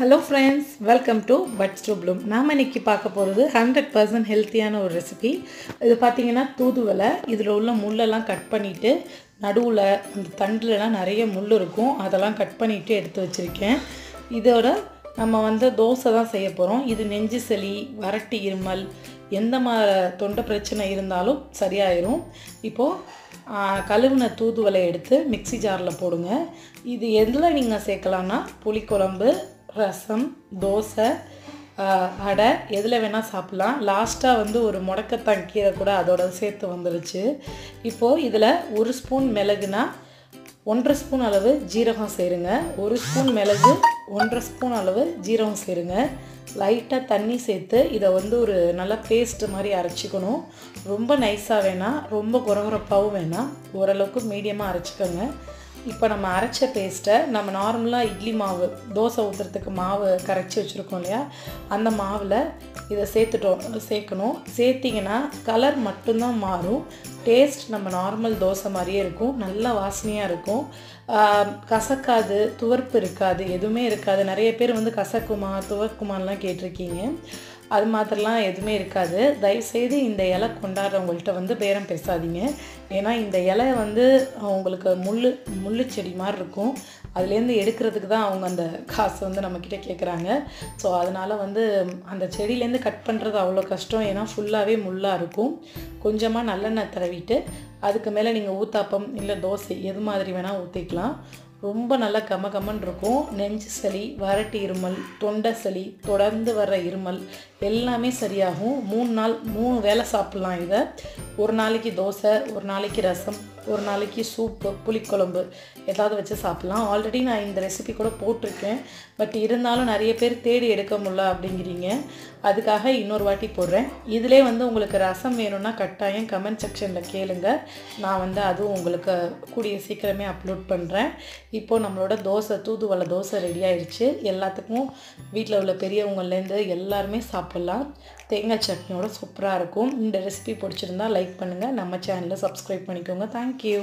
Hello friends welcome to buds to bloom நாம் இன்னைக்கு பார்க்க போகிறது ஹண்ட்ரட் பர்சன்ட் ஹெல்த்தியான ஒரு ரெசிபி இது பார்த்தீங்கன்னா தூதுவலை இதில் உள்ள முள்ளெல்லாம் கட் பண்ணிவிட்டு நடுவில் அந்த தண்டுலலாம் நிறைய முள் இருக்கும். அதெல்லாம் கட் பண்ணிவிட்டு எடுத்து வச்சுருக்கேன். இதோட நம்ம வந்து தோசை தான் செய்ய போகிறோம் இது நெஞ்சு சளி வறட்டு இருமல் எந்த மாதிரி தொண்டை பிரச்சனை இருந்தாலும் சரியாயிரும். இப்போது கழுவின தூதுவலை எடுத்து மிக்ஸி ஜாரில் போடுங்க. இது எதில் நீங்கள் சேர்க்கலான்னா புளிக்குழம்பு ரசம் தோசை அடை எதில் வேணால் சாப்பிட்லாம். லாஸ்ட்டாக வந்து ஒரு முடக்கத்தான் கீரை கூட அதோட சேர்த்து வந்துருச்சு. இப்போது இதில் ஒரு ஸ்பூன் மிளகுனா ஒன்றரை ஸ்பூன் அளவு ஜீரகம் சேருங்க. ஒரு ஸ்பூன் மிளகு ஒன்றரை ஸ்பூன் அளவு ஜீரகம் சேருங்க. லைட்டாக தண்ணி சேர்த்து இதை வந்து ஒரு நல்ல பேஸ்ட் மாதிரி அரைச்சிக்கணும். ரொம்ப நைஸாக வேணாம். ரொம்ப குறகுறப்பாகவும் வேணாம். ஓரளவுக்கு மீடியமாக அரைச்சிக்கோங்க. இப்போ நம்ம அரைச்ச பேஸ்ட்டை நம்ம நார்மலாக இட்லி மாவு தோசை ஊற்றுறதுக்கு மாவு கரைச்சி வச்சுருக்கோம் இல்லையா? அந்த மாவில் இதை சேர்த்துட்டோம் சேர்க்கணும். சேர்த்திங்கன்னா கலர் மட்டும்தான் மாறும். டேஸ்ட் நம்ம நார்மல் தோசை மாதிரியே இருக்கும். நல்ல வாசனையாக இருக்கும். கசக்காது துவர்ப்பு இருக்காது எதுவுமே இருக்காது. நிறைய பேர் வந்து கசக்குமா துவர்க்குமான்லாம் கேட்டிருக்கீங்க. அது மாதிரிலாம் எதுவுமே இருக்காது. தயவுசெய்து இந்த இலை கொண்டாடுறவங்கள்ட்ட வந்து பேரம் பேசாதீங்க. ஏன்னா இந்த இலை வந்து உங்களுக்கு முள் முள்ளு செடி மாதிரி இருக்கும். அதுலேருந்து எடுக்கிறதுக்கு தான் அவங்க அந்த காசு வந்து நம்மக்கிட்ட கேட்குறாங்க ஸோ அதனால் வந்து அந்த செடியிலேருந்து கட் பண்ணுறது அவ்வளோ கஷ்டம். ஏன்னா ஃபுல்லாகவே முள்ளாக இருக்கும். கொஞ்சமாக நல்லெண்ணெய் தடவிட்டு அதுக்கு மேலே நீங்கள் ஊத்தாப்பம் இல்லை தோசை எது மாதிரி வேணால் ஊற்றிக்கலாம் ரொம்ப நல்லா கம கமன் இருக்கும். நெஞ்சு சளி வறட்டு இருமல் தொண்டை சளி தொடர்ந்து வர்ற இருமல் எல்லாமே சரியாகும். மூணு நாள் மூணு வேளை சாப்பிட்லாம் இதை. ஒரு நாளைக்கு தோசை ஒரு நாளைக்கு ரசம் ஒரு நாளைக்கு சூப்பு புளிக்குழம்பு ஏதாவது வச்சு சாப்பிட்லாம். ஆல்ரெடி நான் இந்த ரெசிபி கூட போட்டிருக்கேன். பட் இருந்தாலும் நிறைய பேர் தேடி எடுக்க முடியல அப்படிங்கிறீங்க. அதுக்காக இன்னொரு வாட்டி போடுறேன். இதிலே வந்து உங்களுக்கு ரசம் வேணும்னா கட்டாயம் கமெண்ட் செக்ஷனில் கேளுங்க. நான் வந்து அதுவும் உங்களுக்கு கூடிய சீக்கிரமே அப்லோட் பண்ணுறேன் இப்போது நம்மளோட தோசை தூதுவளை தோசை ரெடி ஆயிடுச்சு எல்லாத்துக்கும் வீட்டில் உள்ள பெரியவங்கள்லேருந்து எல்லாருமே சாப்பிட்லாம். தேங்காய் சட்னியோட சூப்பராக இருக்கும். இந்த ரெசிபி பிடிச்சிருந்தா லைக் லைக் பண்ணுங்கள் நம்ம சேனலை சப்ஸ்கிரைப் பண்ணிக்கோங்க. தேங்க்யூ